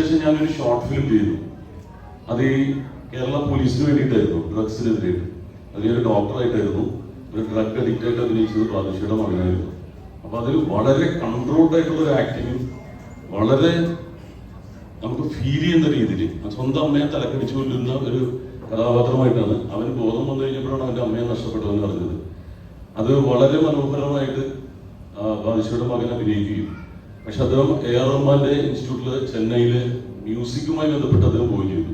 ശേഷം ഞാനൊരു short film ചെയ്തു. അത് ഈ കേരള പോലീസിന് വേണ്ടിയിട്ടായിരുന്നു ഡ്രഗ്സിനെതിരായിട്ട് അത് ഒരു ഡോക്ടറായിട്ടായിരുന്നു ഒരു ഡ്രഗ് അഡിക്റ്റ് ആയിട്ട് അഭിനയിച്ചത് പ്രാദേശികയുടെ മകനായിരുന്നു. അപ്പൊ അതിൽ വളരെ കൺട്രോൾഡ് ആയിട്ടുള്ള ഒരു ആക്ടിങ് വളരെ നമുക്ക് ഫീൽ ചെയ്യുന്ന രീതിയിൽ സ്വന്തം അമ്മയെ തലക്കടിച്ചു കൊല്ലുന്ന ഒരു കഥാപാത്രമായിട്ടാണ് അവന് ബോധം വന്നു കഴിഞ്ഞപ്പോഴാണ് അവന്റെ അമ്മയെ നഷ്ടപ്പെട്ടതെന്ന് പറഞ്ഞത്. അത് വളരെ മനോഹരമായിട്ട് ബാദിഷയുടെ മകൻ അഭിനയിക്കുകയും പക്ഷെ അദ്ദേഹം എ ആർ റഹ്മാന്റെ ഇൻസ്റ്റിറ്റ്യൂട്ടിൽ ചെന്നൈയിൽ മ്യൂസിക്കുമായി ബന്ധപ്പെട്ട് അദ്ദേഹം പോയി ചെയ്തു.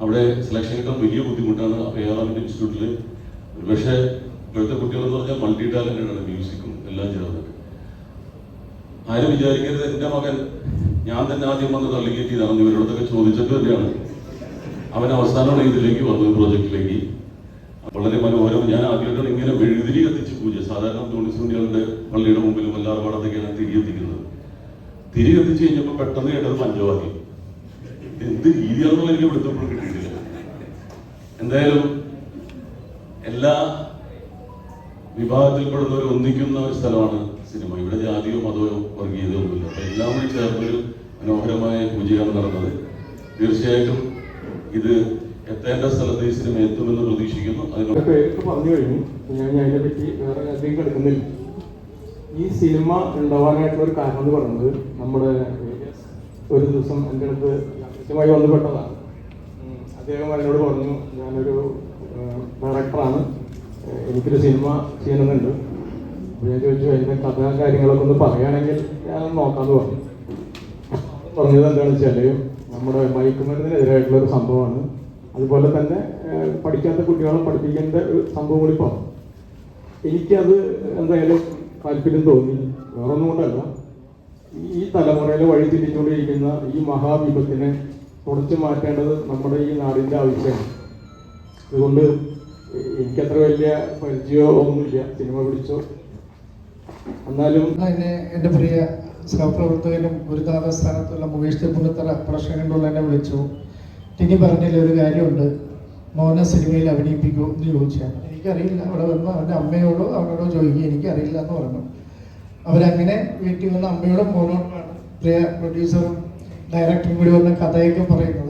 അവിടെ സെലക്ഷൻ കിട്ടാൻ വലിയ ബുദ്ധിമുട്ടാണ് എ ആർ റഹ്മാന്റെ ഇൻസ്റ്റിറ്റ്യൂട്ടിൽ പക്ഷേ ഇപ്പോഴത്തെ കുട്ടികൾ എന്ന് പറഞ്ഞാൽ മൾട്ടി ടാലന്റഡ് ആണ് മ്യൂസിക്കും എല്ലാം ചേർന്നിട്ട് ആരും വിചാരിക്കരുത് എന്റെ മകൻ ഞാൻ തന്നെ ആദ്യം വന്ന് തള്ളിക്കറ്റിയതാണെന്ന് ഇവരോടൊക്കെ ചോദിച്ചിട്ട് തന്നെയാണ്. അവൻ അവസാനമാണ് ഇതിലേക്ക് വന്നത് പ്രോജക്റ്റിലേക്ക്. വളരെ മനോഹരം. ഞാൻ ആദ്യമായിട്ടാണ് ഇങ്ങനെ മെഴുതിരി കത്തിച്ച് പൂജ. സാധാരണ തോണിസൂര്യകളുടെ പള്ളിയുടെ മുമ്പിലും എല്ലാവരുമാടത്തൊക്കെയാണ് തിരി കത്തിക്കുന്നത് തിരി കത്തിച്ച് കഴിഞ്ഞപ്പോൾ പെട്ടെന്ന് കേട്ടത് പഞ്ചവാദ്യം എന്ത് രീതിയാണെന്നുള്ള എനിക്ക് പിടുത്തപ്പോഴും കിട്ടിയിട്ടില്ല. എന്തായാലും എല്ലാ വിഭാഗത്തിൽപ്പെടുന്നവർ ഒന്നിക്കുന്ന ഒരു സ്ഥലമാണ് സിനിമ. ഇവിടെ ജാതിയോ മതമോ വർഗീയതയോ ഒന്നുമില്ല. അപ്പൊ എല്ലാം കൂടി ചേർന്നൊരു മനോഹരമായ പൂജയാണ് നടന്നത്. തീർച്ചയായിട്ടും ഇത് എത്തേണ്ട സ്ഥലത്ത് ഈ സിനിമ എത്തുമെന്ന് പ്രതീക്ഷിക്കുന്നു. അതിനൊക്കെ പറഞ്ഞു കഴിഞ്ഞു. ഞാൻ അതിനെപ്പറ്റി അതിനെ പറ്റി വേറെ അധികം കിടക്കുന്നില്ല. ഈ സിനിമ ഉണ്ടാവാനായിട്ടുള്ള ഒരു കാരണം എന്ന് പറയുന്നത് നമ്മുടെ ഒരു ദിവസം എന്റെ അടുത്ത് കൃത്യമായി ബന്ധപ്പെട്ടതാണ്. അദ്ദേഹം എന്നോട് പറഞ്ഞു ഞാനൊരു ഡയറക്ടറാണ് എനിക്കൊരു സിനിമ ചെയ്യണമെന്നുണ്ട്. ഞാൻ ചോദിച്ചു അതിന്റെ കഥ കാര്യങ്ങളൊക്കെ ഒന്ന് പറയുകയാണെങ്കിൽ ഞാൻ നോക്കാമെന്ന് പറഞ്ഞു. പറഞ്ഞത് എന്താണെന്ന് വെച്ചാൽ നമ്മുടെ മയക്കുമരുന്നിനെതിരായിട്ടുള്ള ഒരു സംഭവമാണ്. അതുപോലെ തന്നെ പഠിക്കാത്ത കുട്ടികളെ പഠിപ്പിക്കേണ്ട ഒരു സംഭവം കൂടി പറഞ്ഞു. എനിക്കത് എന്തായാലും താല്പര്യം തോന്നി. വേറൊന്നും ഈ തലമുറയിലെ വഴി തിരിച്ചുകൊണ്ടിരിക്കുന്ന ഈ മഹാവിപത്തിനെ തുടച്ചു മാറ്റേണ്ടത് നമ്മുടെ ഈ നാടിന്റെ ആവശ്യമാണ്. അതുകൊണ്ട് എനിക്കത്ര വലിയ പരിചയമോ ഒന്നുമില്ല. സിനിമ പിടിച്ചോ. എന്നാലും എന്നെ എന്റെ പ്രിയ സഹപ്രവർത്തകനും ഗുരുനാഥ സ്ഥാനത്തുള്ള മുകേഷ് തെപ്പുണത്തറ പ്രശ്നങ്ങളുള്ള എന്നെ വിളിച്ചു. ടിനി പറഞ്ഞതിൽ ഒരു കാര്യമുണ്ട്. മോനെ സിനിമയിൽ അഭിനയിപ്പിക്കൂ എന്ന് ചോദിച്ചാൽ എനിക്കറിയില്ല. അവിടെ വന്ന് അവന്റെ അമ്മയോടോ അവനോടോ ചോദിക്കുക. എനിക്കറിയില്ല എന്ന് പറഞ്ഞു. അവരങ്ങനെ വീട്ടിൽ വന്ന് അമ്മയോടും മോനോടുമാണ് പ്രിയ പ്രൊഡ്യൂസറും ഡയറക്ടറും കൂടി വന്ന കഥയൊക്കെ പറയുന്നത്.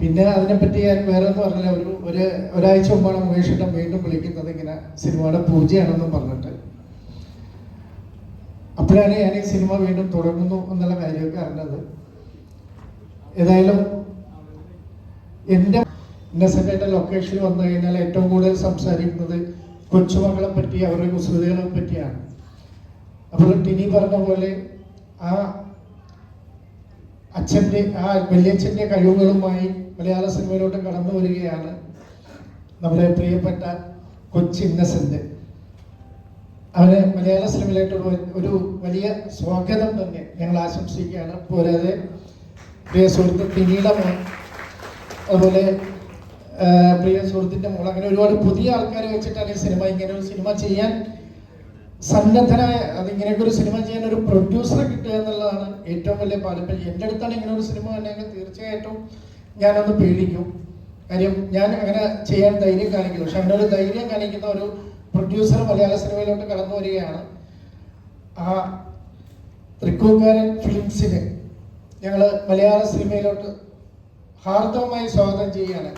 പിന്നെ അതിനെപ്പറ്റി ഞാൻ വേറെ ഒന്നും പറഞ്ഞില്ല ഒരു ഒരു ഒരാഴ്ച മുമ്പാണ് മുകേഷിന്റെ വീണ്ടും വിളിക്കുന്നത് ഇങ്ങനെ സിനിമയുടെ പൂജയാണെന്നും പറഞ്ഞിട്ട്. അപ്പോഴാണ് ഞാൻ ഈ സിനിമ വീണ്ടും തുടങ്ങുന്നു എന്നുള്ള കാര്യമൊക്കെ അറിഞ്ഞത്. ഏതായാലും എന്റെ ഇന്നസെന്റായിട്ട് ലൊക്കേഷനിൽ വന്നു കഴിഞ്ഞാൽ ഏറ്റവും കൂടുതൽ സംസാരിക്കുന്നത് കൊച്ചുമക്കളെ പറ്റി അവരുടെ കുസൃതികളെ പറ്റിയാണ്. അപ്പോൾ ടിനി പറഞ്ഞ പോലെ ആ അച്ഛന്റെ ആ വലിയച്ഛന്റെ കഴിവുകളുമായി മലയാള സിനിമയിലോട്ട് കടന്നു വരികയാണ് നമ്മുടെ പ്രിയപ്പെട്ട കൊച്ചി ഇന്നസെന്റ്. അവന് മലയാള സിനിമയിലായിട്ടുള്ള ഒരു- വലിയ സ്വാഗതം തന്നെ ഞങ്ങൾ ആശംസിക്കുകയാണ്. പോരാതെ പ്രിയ സുഹൃത്ത് പിന്നീടമായി അതുപോലെ പ്രിയ സുഹൃത്തിന്റെ മോൾ അങ്ങനെ ഒരുപാട് പുതിയ ആൾക്കാരെ വെച്ചിട്ടാണ് ഈ സിനിമ ഇങ്ങനെ ഒരു സിനിമ ചെയ്യാൻ സന്നദ്ധനായ അതിങ്ങനെയൊക്കെ ഒരു സിനിമ ചെയ്യാൻ ഒരു പ്രൊഡ്യൂസറെ കിട്ടുക എന്നുള്ളതാണ് ഏറ്റവും വലിയ പാരമ്പര്യം എന്റെ അടുത്താണ് ഇങ്ങനെ ഒരു സിനിമ ഉണ്ടെങ്കിൽ തീർച്ചയായിട്ടും ഞാനൊന്ന് പേടിക്കും. കാര്യം ഞാൻ അങ്ങനെ ചെയ്യാൻ ധൈര്യം കാണിക്കുന്നു പക്ഷെ അങ്ങനെ ഒരു ധൈര്യം കാണിക്കുന്ന ഒരു പ്രൊഡ്യൂസർ മലയാള സിനിമയിലോട്ട് കടന്നു വരികയാണ് ആ തൃക്കൂക്കാരൻ ഫിലിംസിനെ. ഞങ്ങൾ മലയാള സിനിമയിലോട്ട് ഹാർദവമായി സ്വാഗതം ചെയ്യുകയാണ്.